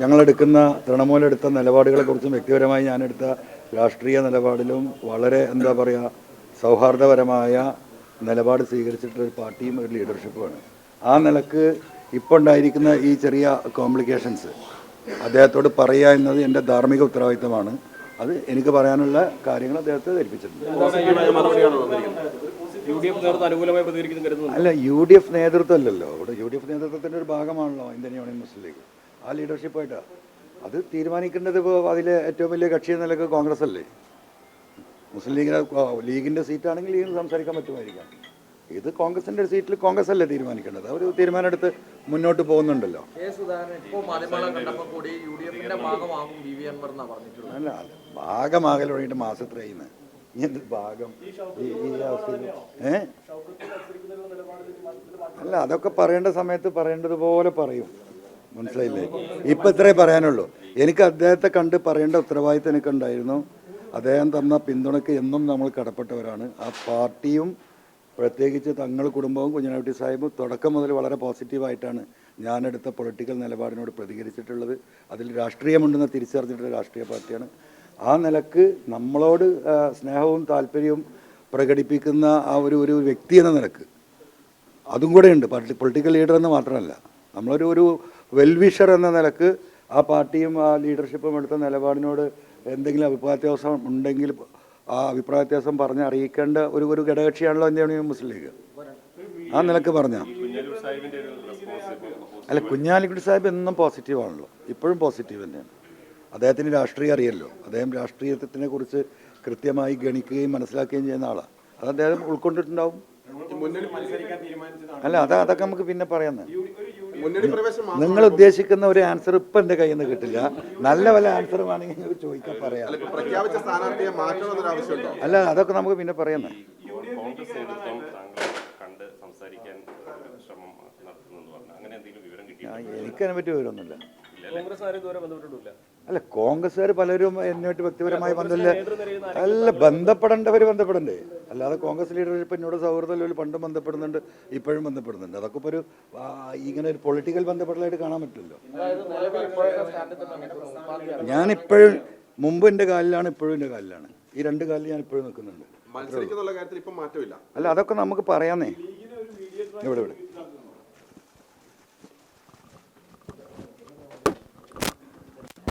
ഞങ്ങളെടുക്കുന്ന തൃണമൂലെടുത്ത നിലപാടുകളെക്കുറിച്ചും വ്യക്തിപരമായി ഞാനെടുത്ത രാഷ്ട്രീയ നിലപാടിലും വളരെ എന്താ പറയുക സൗഹാർദ്ദപരമായ നിലപാട് സ്വീകരിച്ചിട്ടുള്ള ഒരു പാർട്ടിയും ഒരു ലീഡർഷിപ്പുമാണ്. ആ നിലയ്ക്ക് ഇപ്പോൾ ഉണ്ടായിരിക്കുന്ന ഈ ചെറിയ കോംപ്ലിക്കേഷൻസ് അദ്ദേഹത്തോട് പറയുക എന്നത് എന്റെ ധാർമ്മിക ഉത്തരവാദിത്തമാണ് അത് എനിക്ക് പറയാനുള്ള കാര്യങ്ങൾ അദ്ദേഹത്തെ ധരിപ്പിച്ചിട്ടുണ്ട്. അല്ല യു ഡി എഫ് നേതൃത്വം അല്ലല്ലോ. ഇവിടെ യു ഡി എഫ് നേതൃത്വത്തിന്റെ ഒരു ഭാഗമാണല്ലോ ഇന്ത്യൻ യൂണിയൻ മുസ്ലിം ലീഗ്. ആ ലീഡർഷിപ്പായിട്ടാണ് അത് തീരുമാനിക്കേണ്ടത് ഇപ്പോൾ അതിലെ ഏറ്റവും വലിയ കക്ഷി എന്ന നിലയ്ക്ക് കോൺഗ്രസ് അല്ലേ? മുസ്ലിം ലീഗിനെ ലീഗിന്റെ സീറ്റാണെങ്കിൽ ലീഗിന് സംസാരിക്കാൻ പറ്റുമായിരിക്കാം. ഇത് കോൺഗ്രസിന്റെ സീറ്റിൽ കോൺഗ്രസ് അല്ലേ തീരുമാനിക്കേണ്ടത്? അവർ തീരുമാനം എടുത്ത് മുന്നോട്ട് പോകുന്നുണ്ടല്ലോ. അല്ല അല്ല ഭാഗമാകൽ തുടങ്ങിയിട്ട് മാസത്തിൽ എന്ത് ഭാഗം? ഈ ഈ അവസ്ഥയിൽ ഏ? അല്ല അതൊക്കെ പറയേണ്ട സമയത്ത് പറയേണ്ടതുപോലെ പറയും. മനസ്സിലായില്ലേ? ഇപ്പം ഇത്രേ പറയാനുള്ളൂ. എനിക്ക് അദ്ദേഹത്തെ കണ്ട് പറയേണ്ട ഉത്തരവാദിത്തം എനിക്കുണ്ടായിരുന്നു. അദ്ദേഹം തന്ന പിന്തുണയ്ക്ക് എന്നും നമ്മൾ കടപ്പെട്ടവരാണ്. ആ പാർട്ടിയും പ്രത്യേകിച്ച് തങ്ങൾ കുടുംബവും കുഞ്ഞനാട്ടി സാഹിബും തുടക്കം മുതൽ വളരെ പോസിറ്റീവായിട്ടാണ് ഞാനെടുത്ത പൊളിറ്റിക്കൽ നിലപാടിനോട് പ്രതികരിച്ചിട്ടുള്ളത്. അതിൽ രാഷ്ട്രീയമുണ്ടെന്ന് തിരിച്ചറിഞ്ഞിട്ടുള്ള രാഷ്ട്രീയ പാർട്ടിയാണ്. ആ നിലയ്ക്ക് നമ്മളോട് സ്നേഹവും താല്പര്യവും പ്രകടിപ്പിക്കുന്ന ആ ഒരു ഒരു വ്യക്തി എന്ന നിലയ്ക്ക്. അതും കൂടെ ഉണ്ട്. പൊളിറ്റിക്കൽ ലീഡർ എന്ന് മാത്രമല്ല. നമ്മളൊരു ഒരു വെൽവിഷർ എന്ന നിലയ്ക്ക് ആ പാർട്ടിയും ആ ലീഡർഷിപ്പും എടുത്ത നിലപാടിനോട് എന്തെങ്കിലും അഭിപ്രായ വ്യത്യാസം ഉണ്ടെങ്കിൽ ആ അഭിപ്രായ വ്യത്യാസം പറഞ്ഞ് അറിയിക്കേണ്ട ഒരു ഒരു ഘടകക്ഷിയാണല്ലോ എന്താണ് മുസ്ലിം ലീഗ്? ആ നിലയ്ക്ക് പറഞ്ഞ. അല്ല കുഞ്ഞാലിക്കുട്ടി സാഹിബ് എന്നും പോസിറ്റീവാണല്ലോ ഇപ്പോഴും പോസിറ്റീവ് തന്നെയാണ്. അദ്ദേഹത്തിന് രാഷ്ട്രീയം അറിയല്ലോ. അദ്ദേഹം രാഷ്ട്രീയത്തിനെ കുറിച്ച് കൃത്യമായി ഗണിക്കുകയും മനസ്സിലാക്കുകയും ചെയ്യുന്ന ആളാണ് അത് അദ്ദേഹം ഉൾക്കൊണ്ടിട്ടുണ്ടാവും. അല്ല അത് അതൊക്കെ നമുക്ക് പിന്നെ മാത്രം നിങ്ങൾ ഉദ്ദേശിക്കുന്ന ഒരു ആൻസർ ഇപ്പം എന്റെ കയ്യിൽ നിന്ന് കിട്ടില്ല. നല്ല വല്ല ആൻസർ വേണമെങ്കിൽ ചോദിക്കാൻ പറയാം. അല്ല അതൊക്കെ നമുക്ക് പിന്നെ കിട്ടി എനിക്കതിനെ പറ്റി വിവരമൊന്നുമില്ല. അല്ല? കോൺഗ്രസ്സുകാർ പലരും എന്നുമായിട്ട് വ്യക്തിപരമായി ബന്ധമില്ല. അല്ല ബന്ധപ്പെടേണ്ടവർ ബന്ധപ്പെടണ്ടേ? അല്ലാതെ കോൺഗ്രസ് ലീഡർഷിപ്പ് എന്നോട് സൗഹൃദം പണ്ടും ബന്ധപ്പെടുന്നുണ്ട് ഇപ്പോഴും ബന്ധപ്പെടുന്നുണ്ട്. അതൊക്കെ ഇപ്പോൾ ഒരു ഇങ്ങനെ ഒരു പൊളിറ്റിക്കൽ ബന്ധപ്പെടലായിട്ട് കാണാൻ പറ്റില്ലല്ലോ. ഞാനിപ്പോഴും മുമ്പ് എന്റെ കാലിലാണ് ഇപ്പോഴും എന്റെ കാലിലാണ്. ഈ രണ്ട് കാലിൽ ഞാൻ ഇപ്പോഴും നിൽക്കുന്നുണ്ട്. അല്ല അതൊക്കെ നമുക്ക് പറയാന്നേ. ഇവിടെ ഇവിടെ.